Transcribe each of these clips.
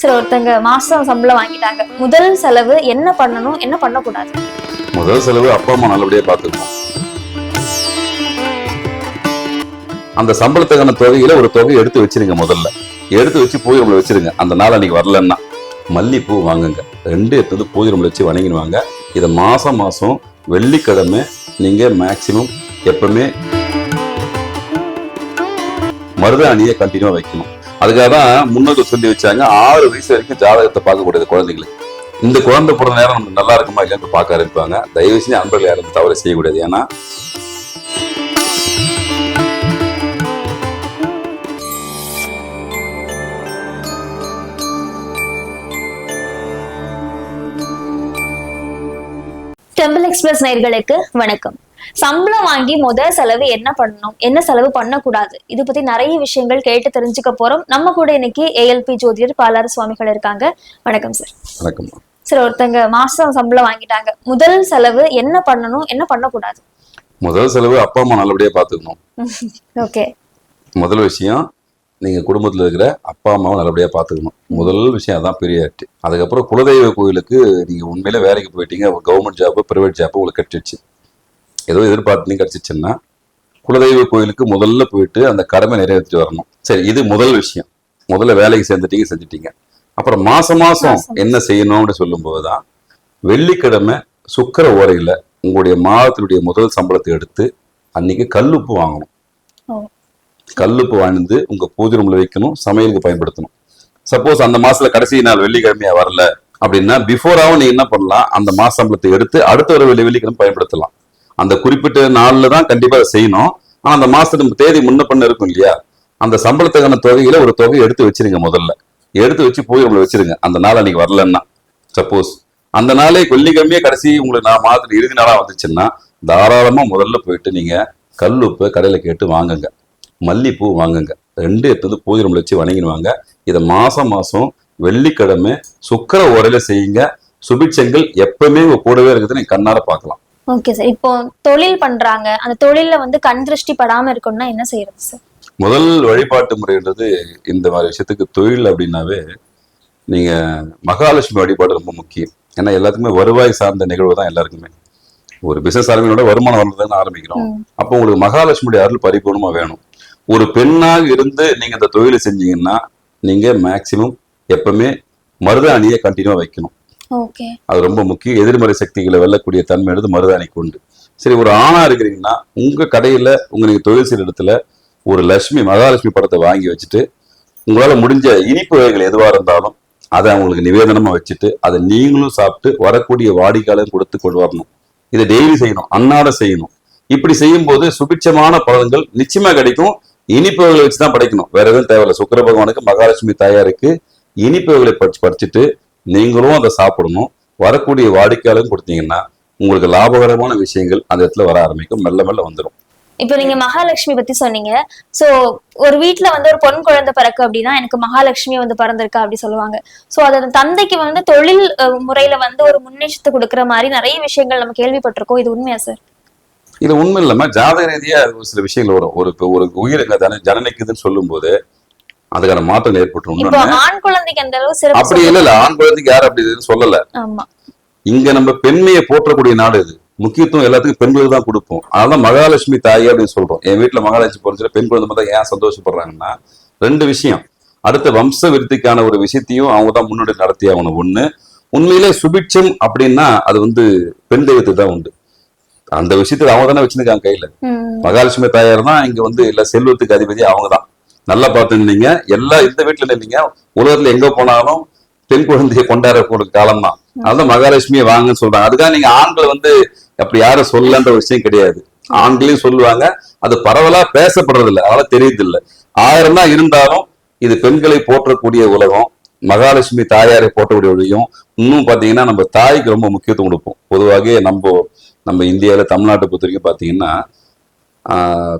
சில ஒருத்தங்க மாசம் சம்பளம் வாங்கிட்டாங்க. முதல் செலவு என்ன பண்ணணும் என்ன பண்ணக்கூடாது? முதல் செலவு அப்பா அம்மா நல்லபடியா பாத்துக்கணும் அந்த சம்பளத்துக்கான தொகையில ஒரு தொகை எடுத்து வச்சிருங்க முதல்ல. எடுத்து வச்சு போய் உங்களை வச்சிருங்க. அந்த நாள் அன்னைக்கு வரலன்னா மல்லிப்பூ வாங்குங்க. ரெண்டு எடுத்து வந்து பூஜை ரூம்ல வச்சு வணங்கிடுவாங்க. இதை மாசம் மாசம் வெள்ளிக்கிழமை நீங்க மேக்சிமம் எப்பவுமே மருதாணியை கண்டினியூ வைக்கணும். அதுக்காக தான் முன்னோர்கள் சொல்லி வச்சாங்க. ஆறு வயசு வரைக்கும் ஜாதகத்தை பார்க்கக்கூடியது குழந்தைங்களுக்கு இந்த குழந்தை பிறந்த நேரம் நமக்கு நல்லா இருக்குமா இல்லைன்னு பார்க்க ஆரம்பிப்பாங்க. தயவு செஞ்சு அன்பர்கள் யாரும் தவறு செய்யக்கூடாது. ஏன்னா டெம்பிள் எக்ஸ்பிரஸ் நேர்களுக்கு வணக்கம். சம்பளம் வாங்கி முதல் செலவு என்ன பண்ணணும்? என்ன செலவு பண்ணக்கூடாது? இது பத்தி நிறைய விஷயங்கள் கேட்டு தெரிஞ்சுக்க போறோம். நம்ம கூட இன்னைக்கு ஏஎல்பி ஜோதிடர் பாலாறு சுவாமிகள் இருக்காங்க. வணக்கம் சார் வணக்கம். சார் ஒருத்தங்க மாசம் சம்பளம் வாங்கிட்டாங்க. முதல் செலவு என்ன பண்ணணும்? என்ன பண்ணக்கூடாது? முதல் செலவு அப்பா அம்மா நல்லபடியா பார்த்துக்கணும் ஓகே முதல் விஷயம் நீங்க குடும்பத்துல இருக்கிற அப்பா அம்மாவை நல்லபடியா பார்த்துக்கணும் முதல் விஷயம் அதான் பெரிய ஆக்ட் அதுக்கப்புறம் குலதெய்வ கோயிலுக்கு நீங்க உண்மையில வேலைக்கு போயிட்டீங்க. கவர்மெண்ட் ஜாப் பிரைவேட் ஜாப் உங்களுக்கு கிடைச்சிச்சு ஏதோ எதிர்பார்த்து கிடைச்சிச்சுன்னா குலதெய்வ கோயிலுக்கு முதல்ல போயிட்டு அந்த கடமை நிறைவேற்றிட்டு வரணும். சரி இது முதல் விஷயம். முதல்ல வேலைக்கு சேர்ந்துட்டீங்க செஞ்சுட்டீங்க. அப்புறம் மாசம் மாசம். என்ன செய்யணும்னு சொல்லும்போது தான் வெள்ளிக்கிழமை சுக்கர ஓரையில உங்களுடைய மாதத்தினுடைய முதல் சம்பளத்தை எடுத்து அன்னைக்கு கல்லுப்பு வாங்கணும். கல்லுப்பு வாழ்ந்து உங்க பூஜை ரூம்ல வைக்கணும் சமையலுக்கு பயன்படுத்தணும். சப்போஸ் அந்த மாசத்துல கடைசி நாள் வெள்ளிக்கிழமையா வரல அப்படின்னா பிஃபோராவும் நீ என்ன பண்ணலாம் அந்த மாச சம்பளத்தை எடுத்து அடுத்த ஒரு வெள்ளி வெள்ளிக்கிழமை பயன்படுத்தலாம். அந்த குறிப்பிட்ட நாளில் தான் கண்டிப்பாக அதை செய்யணும். ஆனால் அந்த மாதத்துக்கு தேதி முன்ன பண்ண இருக்கும் இல்லையா? அந்த சம்பளத்துக்கான தொகையில ஒரு தொகை எடுத்து வச்சிருங்க முதல்ல. எடுத்து வச்சு பூஜை உங்களை வச்சிருங்க. அந்த நாள் அன்னைக்கு வரலன்னா. சப்போஸ் அந்த நாளே வெள்ளிக்கிழமையே கடைசி உங்களுக்கு நான் மாதத்துல இறுதி நாளாக வந்துச்சுன்னா தாராளமாக முதல்ல போயிட்டு நீங்கள் கல் உப்பு கடையில் கேட்டு வாங்குங்க. மல்லிப்பூ வாங்குங்க. ரெண்டு எடுத்து பூஜை ரூமில் வச்சு வணங்கிடுவாங்க. இதை மாதம் மாதம் வெள்ளிக்கிழமை சுக்கர உரையில செய்யுங்க. சுபிட்சங்கள் எப்பவுமே கூடவே இருக்குதுன்னு நீங்க கண்ணார பார்க்கலாம். ஓகே சார் இப்போ தொழில் பண்றாங்க. அந்த தொழில்ல வந்து கண் திருஷ்டி படாம இருக்கணும்னா என்ன செய்யறது சார் முதல் வழிபாட்டு முறைன்றது இந்த மாதிரி விஷயத்துக்கு தொழில் அப்படின்னாவே நீங்க மகாலட்சுமி வழிபாடு ரொம்ப முக்கியம். ஏன்னா எல்லாத்துக்குமே வருவாய் சார்ந்த நிகழ்வு தான் எல்லாருக்குமே. ஒரு பிசினஸ் ஆரம்பினோட வருமானம் வர்றதுன்னு ஆரம்பிக்கிறோம். அப்போ உங்களுக்கு மகாலட்சுமியுடைய அருள் பரிபூர்ணமா வேணும். ஒரு பெண்ணாக இருந்து நீங்க இந்த தொழிலை செஞ்சீங்கன்னா நீங்க மேக்சிமம் எப்பவுமே மருதாணியை கண்டினியூவா வைக்கணும். அது ரொம்ப முக்கியம். எதிர்மறை சக்திகளை வெல்லக்கூடிய தன்மை மருதாணிக்கு உண்டு. சரி ஒரு ஆணா இருக்கிறீங்கன்னா உங்க கடையில உங்க நீங்க தொழில் செய்யற இடத்துல ஒரு லட்சுமி மகாலட்சுமி படத்தை வாங்கி வச்சுட்டு உங்களால முடிஞ்ச இனிப்பு வகைகள் எதுவா இருந்தாலும் அதை அவங்களுக்கு நிவேதனமா வச்சுட்டு அதை நீங்களும் சாப்பிட்டு வரக்கூடிய வாடிக்கையாளர் கொடுத்து கொண்டு வரணும். இதை டெய்லி செய்யணும். அன்னாட செய்யணும். இப்படி செய்யும்போது சுபிட்சமான பலன்கள் நிச்சயமா கிடைக்கும். இனிப்பு வகைகளை வச்சு தான் படைக்கணும். வேற எதுவும் தேவையில்லை. சுக்கர பகவானுக்கு மகாலட்சுமி தாயாருக்கு இனிப்பு படிச்சு படிச்சுட்டு நீங்களும் அதை சாப்பிடணும். வரக்கூடிய வாடிக்கையாளரும் கொடுத்தீங்கன்னா உங்களுக்கு லாபகரமான விஷயங்கள் அந்த இடத்துல வர ஆரம்பிக்கும். மெல்ல மெல்ல வந்துடும் இப்போ நீங்க மகாலட்சுமி பத்தி சொன்னீங்க. சோ ஒரு வீட்ல வந்து ஒரு பொன் குழந்தை பிறக்கு அப்படின்னா எனக்கு மகாலட்சுமி வந்து பிறந்திருக்கா அப்படி சொல்லுவாங்க. சோ அது அந்த தந்தைக்கு வந்து தொழில் முறையில வந்து ஒரு முன்னேற்றத்தை கொடுக்கிற மாதிரி நிறைய விஷயங்கள் நம்ம கேள்விப்பட்டிருக்கோம். இது உண்மையா சார் இது உண்மை இல்லாம ஜாதக ரீதியா ஒரு சில விஷயங்கள் வரும். ஒரு இப்ப ஒரு உயிருக்கு ஜன ஜனனிக்குதுன்னு சொல்லும்போது அதுக்கான மாற்றம் ஏற்பட்டுரும் ஆண் குழந்தைக்கு அந்த அளவு அப்படி இல்ல இல்ல ஆண் குழந்தைக்கு யாரும் அப்படி சொல்லல. இங்க நம்ம பெண்மையை போற்றக்கூடிய நாடு இது. முக்கியத்துவம் எல்லாத்துக்கும் பெண்களுக்கு தான் கொடுப்போம். அதனால மகாலட்சுமி தாய் அப்படின்னு சொல்றோம். என் வீட்டுல மகாலட்சுமி பிறந்த பெண் குழந்தை பார்த்தா ஏன் சந்தோஷப்படுறாங்கன்னா ரெண்டு விஷயம். அடுத்த வம்ச விருத்திக்கான ஒரு விஷயத்தையும் அவங்க தான் முன்னாடி நடத்தி ஆகணும். ஒண்ணு உண்மையிலே சுபிட்சம் அப்படின்னா அது வந்து பெண் தெய்வத்துக்கு தான் உண்டு. அந்த விஷயத்துல அவங்க தானே வச்சிருக்காங்க கையில. மகாலட்சுமி தாயார் தான் இங்க வந்து இல்ல செல்வத்துக்கு அதிபதி அவங்க தான். நல்லா பார்த்துருந்தீங்க எல்லா இந்த வீட்டுல இல்லைங்க உலகத்துல எங்க போனாலும் பெண் குழந்தையை கொண்டாடக்கூடிய காலம் தான் அதான் மகாலட்சுமியை வாங்கன்னு சொல்றாங்க. அதுக்காக நீங்க ஆண்கள் வந்து அப்படி யாரும் சொல்லன்ற விஷயம் கிடையாது. ஆண்களையும் சொல்லுவாங்க. அது பரவலா பேசப்படுறது இல்ல அதனால தெரியுது இல்ல ஆயிரம் தான் இருந்தாலும் இது பெண்களை போற்றக்கூடிய உலகம் மகாலட்சுமி தாயாரை போற்றக்கூடிய உலகம். இன்னும் பாத்தீங்கன்னா நம்ம தாய்க்கு ரொம்ப முக்கியத்துவம் கொடுப்போம். பொதுவாக நம்ம நம்ம இந்தியாவில தமிழ்நாட்டை பொறுத்த வரைக்கும் பாத்தீங்கன்னா ஆஹ்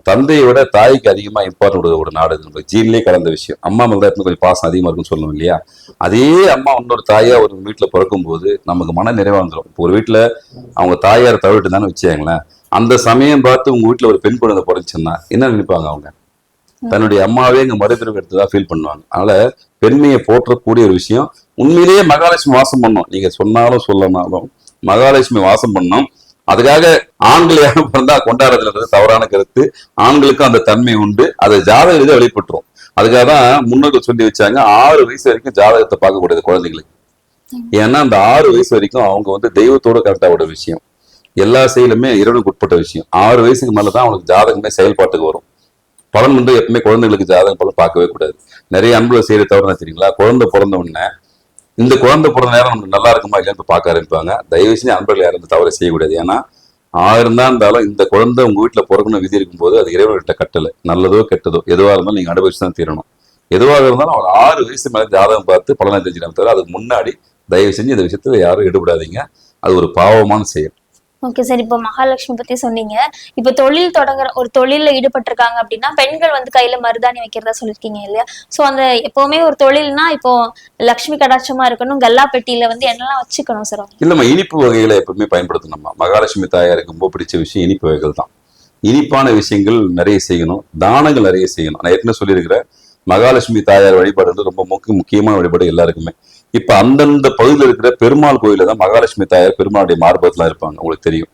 தந்தையை விட தாய்க்கு அதிகமா இம்பார்ட்டன் கொடுக்க ஒரு நாடு நம்ம ஜீன்லயே கலந்த விஷயம். அம்மா மேல தான் கொஞ்சம் பாசம் அதிகமா இருக்குன்னு சொல்லணும் இல்லையா? அதே அம்மா இன்னொரு தாயா ஒரு வீட்டுல பிறக்கும் போது நமக்கு மன நிறைவா வந்துடும் இப்போ ஒரு வீட்டுல அவங்க தாயார் தவிர்த்து தானே வச்சுங்களேன் அந்த சமயம் பார்த்து உங்க வீட்டுல ஒரு பெண் குழந்தை பிறந்துச்சுன்னா என்ன நினைப்பாங்க அவங்க? தன்னுடைய அம்மாவே இங்க மறுபிறவி எடுத்ததா ஃபீல் பண்ணுவாங்க. அதனால பெண்மையை போற்றக்கூடிய ஒரு விஷயம். உண்மையிலேயே மகாலட்சுமி வாசம் பண்ணும். நீங்க சொன்னாலும் சொல்லனாலும் மகாலட்சுமி வாசம் பண்ணும். அதுக்காக ஆண்கள் யாரும் பிறந்தா கொண்டாடுறதுல தவறான கருத்து. ஆண்களுக்கும் அந்த தன்மை உண்டு. அது ஜாதக வெளிப்பட்டுரும். அதுக்காக தான் முன்னோர்கள் சொல்லி வச்சாங்க ஆறு வயசு வரைக்கும் ஜாதகத்தை பார்க்கக்கூடியது குழந்தைங்களுக்கு ஏன்னா அந்த ஆறு வயசு வரைக்கும் அவங்க வந்து தெய்வத்தோட கரெக்டாக ஒரு விஷயம். எல்லா செயலுமே இறைவனுக்கு உட்பட்ட விஷயம். ஆறு வயசுக்கு மேலதான் அவங்களுக்கு ஜாதகமே செயல்பாட்டுக்கு வரும். பலன் வந்து எப்பவுமே குழந்தைங்களுக்கு ஜாதகம் பலன் பார்க்கவே கூடாது. நிறைய அன்புல செய்யற தவிர தெரியுங்களா? குழந்தை பிறந்த உடனே இந்த குழந்தை பிறந்த நேரம் நல்லா இருக்குமா இல்லையான்னு பார்க்க ஆரம்பிப்பாங்க. தயவு செஞ்சு அன்பர்கள் யாரும் இந்த தவறை செய்யக்கூடாது. ஏன்னா ஆயிரம் தான் இருந்தாலும் இந்த குழந்தை உங்க வீட்டில் பிறக்கணும் விதி இருக்கும்போது அது இறைவன்கிட்ட கட்டலை. நல்லதோ கெட்டதோ எதுவாக இருந்தாலும் நீங்க அனுபவிச்சு தான் தீரணும். எதுவாக இருந்தாலும் ஒரு ஆறு வயசு மேலே ஜாதகம் பார்த்து பலனை தெரிஞ்சுக்கலாம் தவிர அதுக்கு முன்னாடி தயவு செஞ்சு இந்த விஷயத்துல யாரும் ஈடுபடாதீங்க. அது ஒரு பாவமான செயல். ஓகே சார் இப்போ மகாலட்சுமி பத்தி சொன்னீங்க. இப்போ தொழில் தொடங்குற ஒரு தொழில ஈடுபட்டிருக்காங்க அப்படின்னா பெண்கள் வந்து கையில மருதாணி வைக்கிறதா சொல்லிருக்கீங்க இல்லையா? ஸோ அந்த எப்பவுமே ஒரு தொழில்னா இப்போ லக்ஷ்மி கடாட்சமா இருக்கணும் கல்லா பெட்டியில வந்து என்னெல்லாம் வச்சுக்கணும் சார் இல்லம்மா இனிப்பு வகைகளை எப்பவுமே பயன்படுத்தணும்மா. மகாலட்சுமி தாயாருக்கு ரொம்ப பிடிச்ச விஷயம் இனிப்பு வகைகள் தான். இனிப்பான விஷயங்கள் நிறைய செய்யணும். தானங்கள் நிறைய செய்யணும். நான் ஏற்கனவே சொல்லியிருக்கிறேன் மகாலட்சுமி தாயார் வழிபாடு வந்து ரொம்ப முக்கிய முக்கியமான வழிபாடு எல்லாருக்குமே. இப்ப அந்தந்த பகுதியில் இருக்கிற பெருமாள் கோயில தான் மகாலட்சுமி தாயார் பெருமாளுடைய மார்பகத்துல இருப்பாங்க உங்களுக்கு தெரியும்.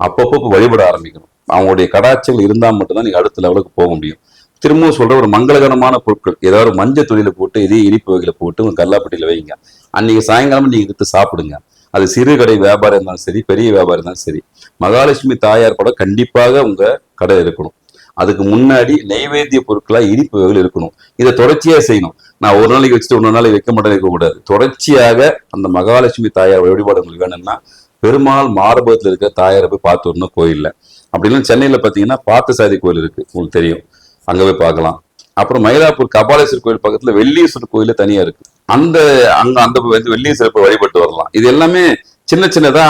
அப்பப்போ வழிபட ஆரம்பிக்கணும். அவங்களுடைய கடாட்சிகள் இருந்தா மட்டும்தான் நீங்க அடுத்த லெவலுக்கு போக முடியும். திரும்பவும் சொல்ற ஒரு மங்களகரமான பொருட்கள் ஏதாவது மஞ்சள் தொழில போட்டு இதே இனிப்பு வகையில போட்டு உங்க கல்லாப்பட்டியில வைங்க. அன்னைக்கு சாயங்காலம் நீங்க எடுத்து சாப்பிடுங்க. அது சிறு கடை வியாபாரம் இருந்தாலும் சரி பெரிய வியாபாரம் இருந்தாலும் சரி மகாலட்சுமி தாயார் கூட கண்டிப்பாக உங்க கடை இருக்கணும். அதுக்கு முன்னாடி நைவேத்திய பொருட்களா இனிப்பு வகைகள் இருக்கணும். இதை தொடர்ச்சியா செய்யணும். நான் ஒரு நாளைக்கு வச்சுட்டு ஒரு நாளைக்கு வைக்க மாட்டேன் இருக்க கூடாது. தொடர்ச்சியாக அந்த மகாலட்சுமி தாயார் வழிபாடு உங்களுக்கு வேணும்னா பெருமாள் மார்பகத்தில் இருக்கிற தாயாரை போய் பார்த்து வரணும் கோயில்ல. அப்படி சென்னையில் சென்னையில பாத்தீங்கன்னா பார்த்தசாரி கோயில் இருக்கு உங்களுக்கு தெரியும். அங்க போய் பார்க்கலாம். அப்புறம் மயிலாப்பூர் கபாலேஸ்வரர் கோயில் பக்கத்துல வெள்ளீஸ்வரர் கோயில தனியா இருக்கு. அந்த அங்க அந்த வந்து வெள்ளீஸ்வரர் போய் வழிபட்டு வரலாம். இது எல்லாமே சின்ன சின்னதா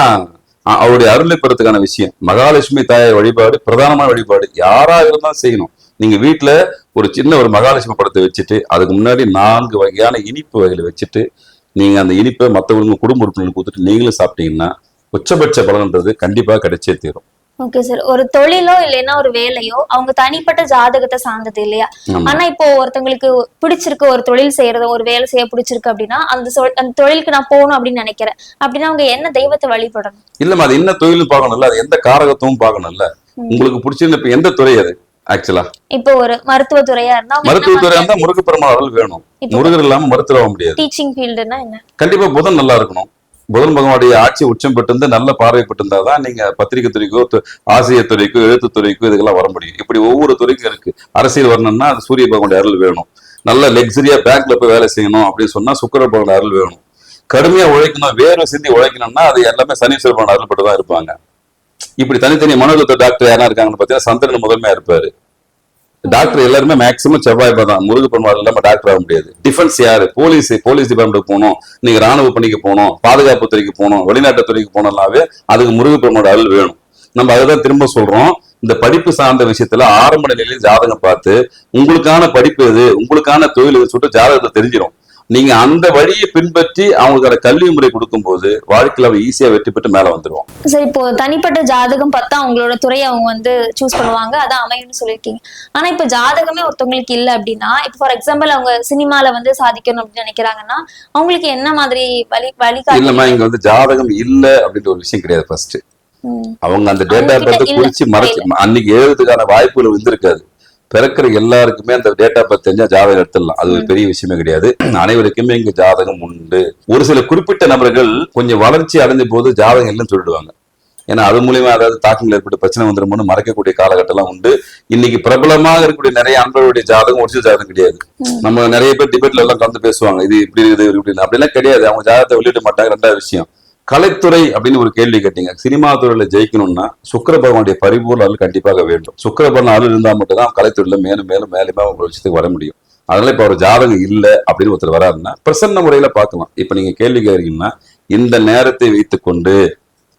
அவருடைய அருளை பெறத்துக்கான விஷயம். மகாலட்சுமி தாயார் வழிபாடு பிரதானமான வழிபாடு யாரா இருந்தாலும் செய்யணும். நீங்க வீட்டுல ஒரு சின்ன ஒரு மகாலட்சுமி படத்தை வச்சுட்டு அதுக்கு முன்னாடி நான்கு வகையான இனிப்பு வகைகளை வச்சுட்டு நீங்க அந்த இனிப்பை மற்றவங்க குடும்ப உறுப்பினர்களுக்கு கொடுத்துட்டு நீங்களும் சாப்பிட்டீங்கன்னா உச்சபட்ச பலன்ன்றது கண்டிப்பா கிடைச்சே தீரும். ஓகே சார் ஒரு தொழிலோ இல்லைன்னா ஒரு வேலையோ அவங்க தனிப்பட்ட ஜாதகத்தை சார்ந்தது இல்லையா. ஆனா இப்போ ஒருத்தங்களுக்கு பிடிச்சிருக்கு ஒரு தொழில் செய்யறதோ ஒரு வேலை செய்ய பிடிச்சிருக்கு அப்படின்னா அந்த அந்த தொழிலுக்கு நான் போகணும் அப்படின்னு நினைக்கிறேன். அப்படின்னா அவங்க என்ன தெய்வத்தை வழிபடணும்? இல்லம்மா அது என்ன தொழில் பார்க்கணும்ல அது எந்த காரகத்துவம் பார்க்கணும்ல. உங்களுக்கு பிடிச்சிருந்த இப்ப எந்த துறை அது ஆக்சுவலா இப்போ ஒரு மருத்துவத்துறையா இருந்தா மருத்துவத்துறை இருந்தா முருக பெருமாள் வேணும். முருகர் இல்லாம மருத்துவ முடியாது. டீச்சிங் ஃபீல்டுனா என்ன? கண்டிப்பா புதன் நல்லா இருக்கணும். புதன் பகவானுடைய ஆட்சி உச்சம் பெற்றிருந்து நல்ல பார்வை பெற்றிருந்தா தான் நீங்க பத்திரிகை துறைக்கோ து- ஆசிரியர் துறைக்கோ எழுத்து துறைக்கோ இதுக்கெல்லாம் வர முடியும். இப்படி ஒவ்வொரு துறைக்கும் இருக்கு. அரசியல் வரணும்னா அது சூரிய பகவானுடைய அருள் வேணும். நல்ல லக்ஸரியா பேங்க்ல போய் வேலை செய்யணும் அப்படின்னு சொன்னா சுக்கர பகவான் அருள் வேணும். கடுமையா உழைக்கணும் வேறு சிந்தி உழைக்கணும்னா அது எல்லாமே சனீஸ்வர பகவான் தான் இருப்பாங்க. இப்படி தனித்தனி மனோதத்துவ டாக்டர் யாரா இருக்காங்கன்னு பார்த்தீங்கன்னா சந்திரன் முதன்மையா இருப்பாரு. டாக்டர் எல்லாருமே மேக்சிமம் செவ்வாய் தான் முருகப்பன் வாழ் இல்லாம டாக்டர் ஆக முடியாது. டிஃபென்ஸ் யாரு? போலீஸ் போலீஸ் டிபார்ட்மெண்ட் போகணும். நீங்க ராணுவ பணிக்கு போகணும் பாதுகாப்பு துறைக்கு போகணும் வெளிநாட்டு துறைக்கு போனோம்னாவே அதுக்கு முருகு அருள் வேணும். நம்ம அதுதான் திரும்ப சொல்றோம். இந்த படிப்பு சார்ந்த விஷயத்துல ஆரம்ப நிலையில ஜாதகம் பார்த்து உங்களுக்கான படிப்பு எது? உங்களுக்கான தொழில் சொல்லிட்டு ஜாதகத்தை தெரிஞ்சிடும் நீங்க அந்த வழியை பின்பற்றி அவங்களுக்கான கல்வி முறை கொடுக்கும்போது வாழ்க்கையில அவங்க ஈஸியா வெற்றி பெற்று மேல வந்துருவோம் சரி இப்போ தனிப்பட்ட ஜாதகம் பார்த்தா அவங்களோட துறையை அவங்க வந்து சூஸ் பண்ணுவாங்க. அதான் அமையும்னு சொல்லியிருக்கீங்க. ஆனா இப்போ ஜாதகமே ஒருத்தவங்களுக்கு இல்ல அப்படின்னா இப்போ ஃபார் எக்ஸாம்பிள் அவங்க சினிமால வந்து சாதிக்கணும் அப்படின்னு நினைக்கிறாங்கன்னா அவங்களுக்கு என்ன மாதிரி வழி வழிகாட்டி இல்லம்மா இங்க வந்து ஜாதகம் இல்ல அப்படின்ற ஒரு விஷயம் கிடையாது ஃபர்ஸ்ட். அவங்க அந்த டேட்டா அவங்க கிட்ட பர்த் இல்ல. குறிச்சு மறைச்சு அன்னைக்கு எழுதுறதுக்கான வாய்ப்புகள் இருந்திருக்காது பிறக்கிற எல்லாருக்குமே அந்த டேட்டா பர்த் தெரிஞ்சா ஜாதகம் எடுத்துடலாம். அது ஒரு பெரிய விஷயமே கிடையாது. அனைவருக்குமே இங்க ஜாதகம் உண்டு. ஒரு சில குறிப்பிட்ட நபர்கள் கொஞ்சம் வளர்ச்சி அடைஞ்ச போது ஜாதகம் இல்லைன்னு சொல்லிடுவாங்க. ஏன்னா அது மூலியமா அதாவது தாக்கங்கள் ஏற்பட்டு பிரச்சனை வந்துருமோன்னு மறைக்கக்கூடிய காலகட்டம்லாம் உண்டு. இன்னைக்கு பிரபலமாக இருக்கக்கூடிய நிறைய அன்பர்களுடைய ஜாதகம் ஒரிஜினல் ஜாதகம் கிடையாது. நம்ம நிறைய பேர் டிபேட்ல எல்லாம் கலந்து பேசுவாங்க. இது இப்படி இருக்குது இது இப்படி அப்படிலாம் கிடையாது. அவங்க ஜாதகத்தை வெளியிட மாட்டாங்க. ரெண்டாவது விஷயம். கலைத்துறை அப்படின்னு ஒரு கேள்வி கேட்டீங்க. சினிமா துறையில ஜெயிக்கணும்னா சுக்கர பகவானுடைய பரிபூர்ண அருள் கண்டிப்பாக வேண்டும். சுக்கர பகவான் அருள் இருந்தால் மட்டும்தான் கலைத்துறையில மேலும் மேலும் மேலுமே அவங்க விஷயத்துக்கு வர முடியும். அதனால இப்ப ஒரு ஜாதகம் இல்லை அப்படின்னு ஒருத்தர் வராருன்னா பிரசன்ன முறையில பார்க்கலாம். இப்ப நீங்க கேள்வி கேட்கறீங்கன்னா இந்த நேரத்தை வைத்துக்கொண்டு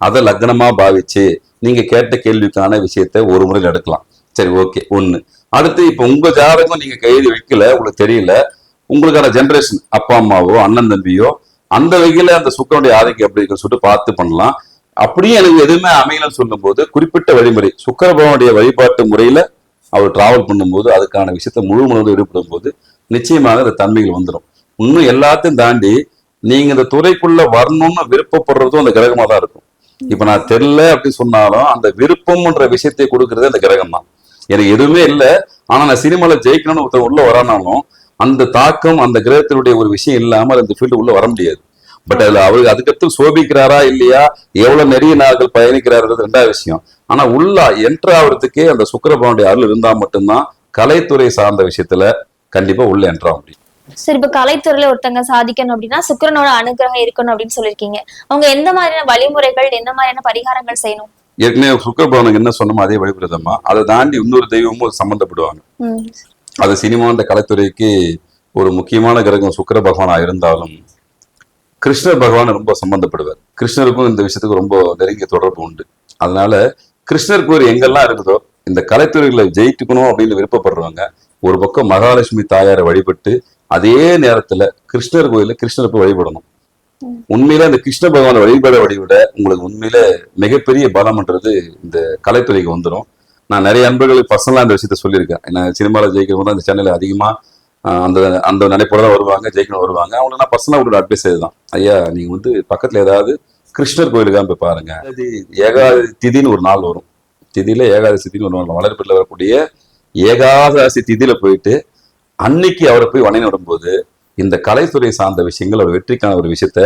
அதை லக்னமா பாவிச்சு நீங்க கேட்ட கேள்விக்கான விஷயத்த ஒரு முறையில் எடுக்கலாம் சரி ஓகே. ஒண்ணு. அடுத்து இப்ப உங்க ஜாதகம் நீங்க கைது வைக்கல உங்களுக்கு தெரியல. உங்களுக்கான ஜென்ரேஷன் அப்பா அம்மாவோ அண்ணன் தம்பியோ அந்த வகையில அந்த சுக்கரனுடைய ஆதிக்கம் எப்படி இருக்குன்னு சொல்லிட்டு பார்த்து பண்ணலாம். அப்படியே எனக்கு எதுவுமே அமையலன்னு சொல்லும்போது குறிப்பிட்ட வழிமுறை சுக்கர பகவானுடைய வழிபாட்டு முறையில அவர் டிராவல் பண்ணும்போது அதுக்கான விஷயத்த முழு முழுவதும் ஈடுபடும் போது நிச்சயமாக அந்த தன்மைகள் வந்துடும். இன்னும் எல்லாத்தையும் தாண்டி நீங்க இந்த துறைக்குள்ள வரணும்னு விருப்பப்படுறதும் அந்த கிரகமா தான் இருக்கும். இப்ப நான் தெரியல அப்படின்னு சொன்னாலும் அந்த விருப்பம்ன்ற விஷயத்தை கொடுக்கறது அந்த கிரகம் தான் எனக்கு எதுவுமே இல்லை. ஆனா நான் சினிமால ஜெயிக்கணும்னு ஒருத்தர் உள்ள வரானாலும் அந்த தாக்கம் அந்த கிரகத்தினுடைய ஒரு விஷயம் இல்லாம அந்த ஃபீல்டு உள்ள வர முடியாது. பட் அதுல அவருக்கு அதுக்கடுத்து சோபிக்கிறாரா இல்லையா? எவ்வளவு நிறைய நாட்கள் பயணிக்கிறாருன்றது ரெண்டாவது விஷயம். ஆனா உள்ள என்ட்ரு ஆகுறதுக்கே அந்த சுக்கரபவனுடைய அருள் இருந்தா மட்டும்தான் கலைத்துறை சார்ந்த விஷயத்துல கண்டிப்பா உள்ள என்ட்ரு ஆக முடியும். சரி இப்ப கலைத்துறையில ஒருத்தங்க சாதிக்கணும் அப்படின்னா சுக்கிரனோட அனுகிரகம் இருக்கணும் அப்படின்னு சொல்லியிருக்கீங்க. அவங்க எந்த மாதிரியான வழிமுறைகள் எந்த மாதிரியான பரிகாரங்கள் செய்யணும்? ஏற்கனவே சுக்கரபவனுக்கு என்ன சொன்னோமோ அதே வழிபடுதம்மா அதை தாண்டி இன்னொரு தெய்வமும் சம்பந்தப்படுவாங்க. அது அது சினிமான்ற கலைத்துறைக்கு ஒரு முக்கியமான கிரகம் சுக்கர பகவானா இருந்தாலும் கிருஷ்ணர் பகவான் ரொம்ப சம்பந்தப்படுவார். கிருஷ்ணருக்கும் இந்த விஷயத்துக்கு ரொம்ப நெருங்கிய தொடர்பு உண்டு. அதனால கிருஷ்ணர் கோயில் எங்கெல்லாம் இருக்குதோ இந்த கலைத்துறைகளை ஜெயித்துக்கணும் அப்படின்னு விருப்பப்படுறவங்க ஒரு பக்கம் மகாலட்சுமி தாயாரை வழிபட்டு அதே நேரத்துல கிருஷ்ணர் கோயில கிருஷ்ணர் போய் வழிபடணும். உண்மையில இந்த கிருஷ்ண பகவானை வழிபட வழிபட உங்களுக்கு உண்மையில மிகப்பெரிய பலம்ன்றது இந்த கலைத்துறைக்கு வந்துடும் நான் நிறைய அன்பர்களுக்கு பர்சனலாக இந்த விஷயத்த சொல்லியிருக்கேன். ஏன்னா சினிமாவில் ஜெயிக்கிறவங்க தான் இந்த சேனலில் அதிகமாக அந்த அந்த நினைப்போட தான் வருவாங்க ஜெயிக்கணும் வருவாங்க. அவங்களுக்கு நான் பர்சனலாக உங்களோட அட்வைஸ் இதுதான். ஐயா நீங்கள் வந்து பக்கத்தில் ஏதாவது கிருஷ்ணர் கோயிலுக்காக போய் பாருங்க. ஏகாதி திதின்னு ஒரு நாள் வரும். திதியில ஏகாதசி திதின்னு ஒரு நாள் வளர்ப்பில் வரக்கூடிய ஏகாதசி திதியில போயிட்டு அன்னைக்கு அவரை போய் வணங்கி விடும்போது இந்த கலைத்துறை சார்ந்த விஷயங்கள் அவர் வெற்றிக்கான ஒரு விஷயத்த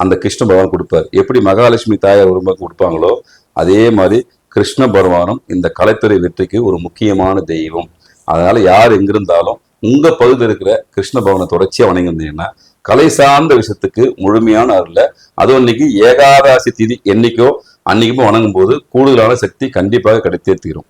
அந்த கிருஷ்ண பகவான் கொடுப்பார். எப்படி மகாலட்சுமி தாயார் ஒரு கொடுப்பாங்களோ அதே மாதிரி கிருஷ்ண பகவானும் இந்த கலைத்துறை வெற்றிக்கு ஒரு முக்கியமான தெய்வம். அதனால யார் எங்கிருந்தாலும் உங்க பகுதியில் இருக்கிற கிருஷ்ண பவனை தொடர்ச்சியா வணங்கியிருந்தீங்கன்னா கலை சார்ந்த விஷயத்துக்கு முழுமையான அருள அதுவும் இன்னைக்கு ஏகாதாசி திதி என்னைக்கோ அன்னைக்கு வணங்கும் போது கூடுதலான சக்தி கண்டிப்பாக கிடைத்தே தீரும்.